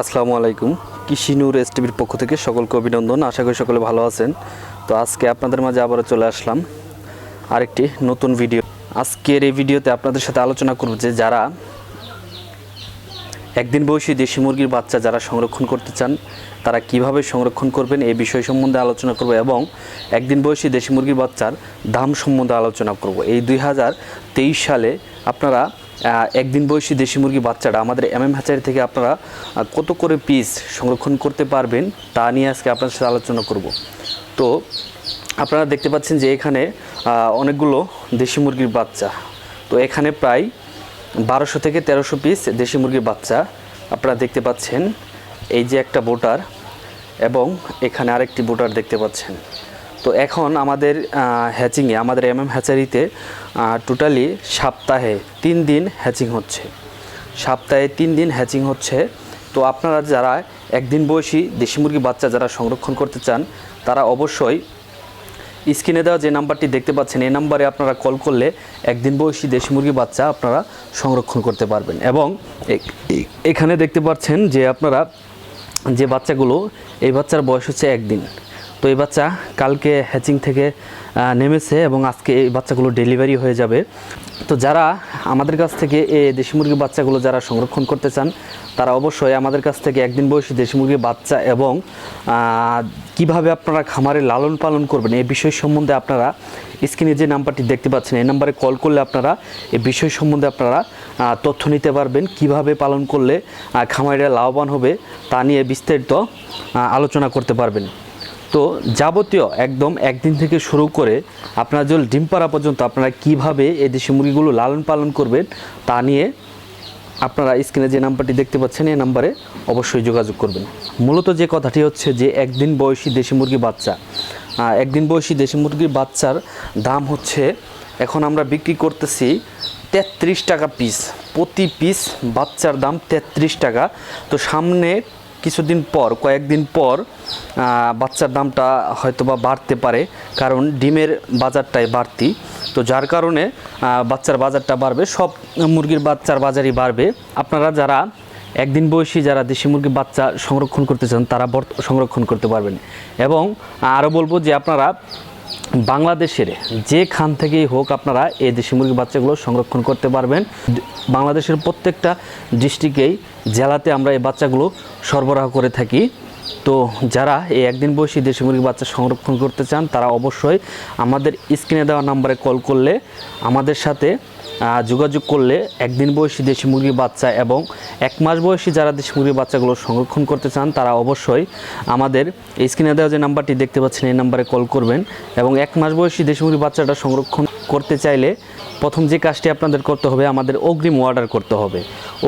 আসসালামু আলাইকুম। কৃষি নূর এস টিভির পক্ষ থেকে সকলকে অভিনন্দন। আশা করি সকলে ভালো আছেন। তো আজকে আপনাদের মাঝে আবারও চলে আসলাম আরেকটি নতুন ভিডিও। আজকের এই ভিডিওতে আপনাদের সাথে আলোচনা করব যে যারা একদিন বয়সী দেশি মুরগির বাচ্চা যারা সংরক্ষণ করতে চান, তারা কীভাবে সংরক্ষণ করবেন এই বিষয় সম্বন্ধে আলোচনা করব এবং একদিন বয়সী দেশি মুরগির বাচ্চার দাম সম্বন্ধে আলোচনা করব। এই দুই হাজার তেইশ সালে আপনারা একদিন বয়সী দেশি মুরগি বাচ্চাটা আমাদের এম এম হ্যাচারি থেকে আপনারা কত করে পিস সংরক্ষণ করতে পারবেন তা নিয়ে আজকে আপনার সাথে আলোচনা করব। তো, আপনারা দেখতে পাচ্ছেন যে এখানে অনেকগুলো দেশি মুরগির বাচ্চা। তো এখানে প্রায় বারোশো থেকে তেরোশো পিস দেশি মুরগির বাচ্চা আপনারা দেখতে পাচ্ছেন। এই যে একটা বোটার এবং এখানে আরেকটি বোটার দেখতে পাচ্ছেন। তো এখন আমাদের হ্যাচিংয়ে আমাদের এম এম হ্যাচারিতে টোটালি সপ্তাহে তিন দিন হ্যাচিং হচ্ছে। সপ্তাহে তিন দিন হ্যাচিং হচ্ছে। তো আপনারা যারা একদিন বয়সী দেশি মুরগি বাচ্চা যারা সংরক্ষণ করতে চান, তারা অবশ্যই স্ক্রিনে দেওয়া যে নাম্বারটি দেখতে পাচ্ছেন, এই নাম্বারে আপনারা কল করলে একদিন বয়সী দেশি মুরগি বাচ্চা আপনারা সংরক্ষণ করতে পারবেন। এবং এখানে দেখতে পাচ্ছেন যে আপনারা যে বাচ্চাগুলো, এই বাচ্চার বয়স হচ্ছে একদিন। তো এই বাচ্চা কালকে হ্যাচিং থেকে নেমেছে এবং আজকে এই বাচ্চাগুলো ডেলিভারি হয়ে যাবে। তো যারা আমাদের কাছ থেকে এই দেশি মুরগির বাচ্চাগুলো যারা সংরক্ষণ করতে চান, তারা অবশ্যই আমাদের কাছ থেকে একদিন বয়সী দেশি মুরগির বাচ্চা এবং কীভাবে আপনারা খামারে লালন পালন করবেন এই বিষয় সম্বন্ধে আপনারা স্ক্রিনে যে নাম্বারটি দেখতে পাচ্ছেন, এই নাম্বারে কল করলে আপনারা এই বিষয় সম্বন্ধে আপনারা তথ্য নিতে পারবেন, কীভাবে পালন করলে খামারিরা লাভবান হবে তা নিয়ে বিস্তারিত আলোচনা করতে পারবেন। তো যাবতীয় একদম একদিন থেকে শুরু করে আপনার জল ডিম পাড়া পর্যন্ত আপনারা কীভাবে এই দেশি মুরগিগুলো লালন পালন করবেন তা নিয়ে আপনারা স্ক্রিনে যে নাম্বারটি দেখতে পাচ্ছেন, এই নাম্বারে অবশ্যই যোগাযোগ করবেন। মূলত যে কথাটি হচ্ছে যে একদিন বয়সী দেশি মুরগি বাচ্চা। একদিন বয়সী দেশি মুরগির বাচ্চার দাম হচ্ছে, এখন আমরা বিক্রি করতেছি তেত্রিশ টাকা পিস প্রতি পিস বাচ্চার দাম তেত্রিশ টাকা। তো সামনে কিছুদিন পর, কয়েকদিন পর বাচ্চার দামটা হয়তো বা বাড়তে পারে, কারণ ডিমের বাজারটাই বাড়তি। তো যার কারণে বাচ্চার বাজারটা বাড়বে, সব মুরগির বাচ্চার বাজারই বাড়বে। আপনারা যারা একদিন বয়সী, যারা দেশি মুরগির বাচ্চা সংরক্ষণ করতে চান, তারা সংরক্ষণ করতে পারবেন। এবং আরও বলব যে আপনারা বাংলাদেশের যে খান থেকেই হোক আপনারা এই দেশি মুরগি বাচ্চাগুলো সংরক্ষণ করতে পারবেন। বাংলাদেশের প্রত্যেকটা ডিস্ট্রিক্টেই, জেলাতে আমরা এই বাচ্চাগুলো সরবরাহ করে থাকি। তো যারা এই একদিন বয়সী দেশি মুরগির বাচ্চা সংরক্ষণ করতে চান, তারা অবশ্যই আমাদের স্ক্রিনে দেওয়া নাম্বারে কল করলে, আমাদের সাথে যোগাযোগ করলে একদিন বয়সী দেশি মুরগির বাচ্চা এবং এক মাস বয়সী যারা দেশি মুরগির বাচ্চাগুলো সংরক্ষণ করতে চান, তারা অবশ্যই আমাদের স্ক্রিনে দেওয়া যে নাম্বারটি দেখতে পাচ্ছেন, এই নাম্বারে কল করবেন এবং এক মাস বয়সী দেশি মুরগির বাচ্চাটা সংরক্ষণ করতে চাইলে প্রথম যে কাজটি আপনাদের করতে হবে, আমাদের অগ্রিম অর্ডার করতে হবে।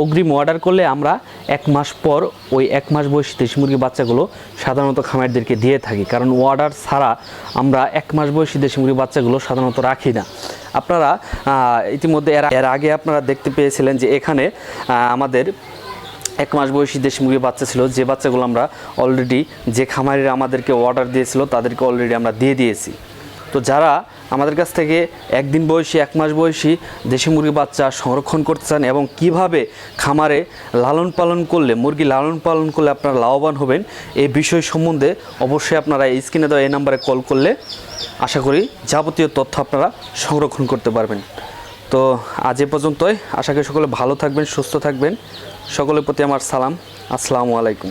অগ্রিম অর্ডার করলে আমরা এক মাস পর ওই এক মাস বয়সী দেশি মুরগির বাচ্চাগুলো সাধারণত খামারদেরকে দিয়ে থাকি। কারণ অর্ডার ছাড়া আমরা এক মাস বয়সী দেশি মুরগির বাচ্চাগুলো সাধারণত রাখি না। আপনারা ইতিমধ্যে এর এর আগে আপনারা দেখতে পেয়েছিলেন যে এখানে আমাদের এক মাস বয়সী দেশি মুরগির বাচ্চা ছিল। যে বাচ্চাগুলো আমরা অলরেডি যে খামারিরা আমাদেরকে অর্ডার দিয়েছিল, তাদেরকে অলরেডি আমরা দিয়ে দিয়েছি। তো যারা আমাদের কাছ থেকে একদিন বয়সী, এক মাস বয়সী দেশি মুরগি বাচ্চা সংরক্ষণ করতে চান এবং কীভাবে খামারে লালন পালন করলে, মুরগি লালন পালন করলে আপনারা লাভবান হবেন, এই বিষয় সম্বন্ধে অবশ্যই আপনারা এই স্ক্রিনে দেওয়া এই নাম্বারে কল করলে আশা করি যাবতীয় তথ্য আপনারা সংরক্ষণ করতে পারবেন। তো আজ এ পর্যন্তই। আশা করি সকলে ভালো থাকবেন, সুস্থ থাকবেন। সকলের প্রতি আমার সালাম। আসসালামু আলাইকুম।